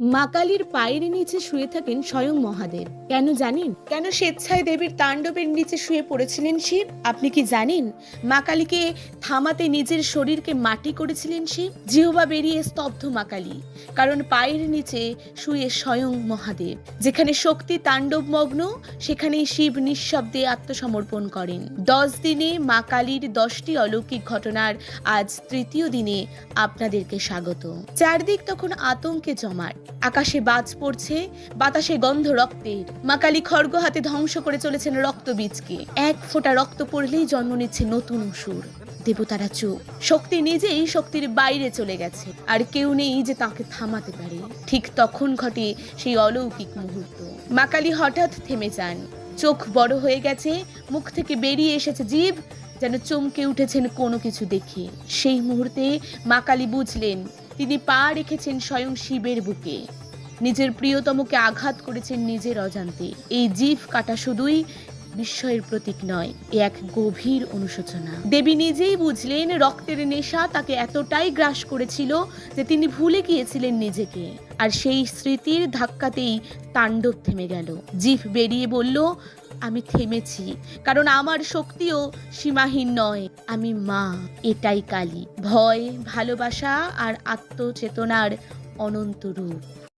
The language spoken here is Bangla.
মা কালীর পায়ের নিচে শুয়ে থাকেন স্বয়ং মহাদেব। কেন জানেন? কেন স্বেচ্ছায় দেবীর তাণ্ডবের নিচে শুয়ে পড়েছিলেন শিব? আপনি কি জানেন? মা কালীকে থামাতে নিজের শরীরকে মাটি করেছিলেন শিব? জিহবা বেরিয়ে স্তব্ধ মা কালী, কারণ পায়ের নিচে শুয়ে স্বয়ং মহাদেব। যেখানে শক্তি তাণ্ডব মগ্ন, সেখানেই শিব নিঃশব্দে আত্মসমর্পণ করেন। দশ দিনে মা কালীর দশটি অলৌকিক ঘটনার আজ তৃতীয় দিনে আপনাদেরকে স্বাগত। চারদিক তখন আতঙ্কে জমাট। আকাশে বাজ পড়ছে, বাতাসে গন্ধ রক্তের মা কালী খড়গ হাতে ধ্বংস করে চলেছেন রক্তবীজকে এক ফোঁটা রক্ত পড়লেই জন্ম নিচ্ছে নতুন অসুর দেবতারা চুপ। শক্তি নিজেই শক্তির বাইরে চলে গেছে। আর কেউ নেই যে তাকে থামাতে পারে। ঠিক তখন ঘটে সেই অলৌকিক মুহূর্ত। মা কালী হঠাৎ থেমে যান। চোখ বড় হয়ে গেছে, মুখ থেকে বেরিয়ে এসেছে জীব যেন চমকে উঠেছেন কোনো কিছু দেখে। সেই মুহূর্তে মা কালী বুঝলেন, তিনি পা রেখেছেন স্বয়ং শিবের বুকে। নিজের প্রিয়তমকে আঘাত করেছেন নিজের অজান্তে। এই জিভ কাটা শুধুই বিস্ময়ের প্রতীক নয়, এ এক গভীর অনুশোচনা। দেবী নিজেই বুঝলেন, রক্তের নেশা তাকে এতটাই গ্রাস করেছিল যে তিনি ভুলে গিয়েছিলেন নিজেকে। আর সেই স্মৃতির ধাক্কাতেই তাণ্ডব থেমে গেল। জিভ বেরিয়ে বলল আমি থেমেছি, কারণ আমার শক্তিও সীমাহীন নয়। আমি মা, এটাই কালী। ভয়, ভালোবাসা আর আত্মচেতনার অনন্ত রূপ।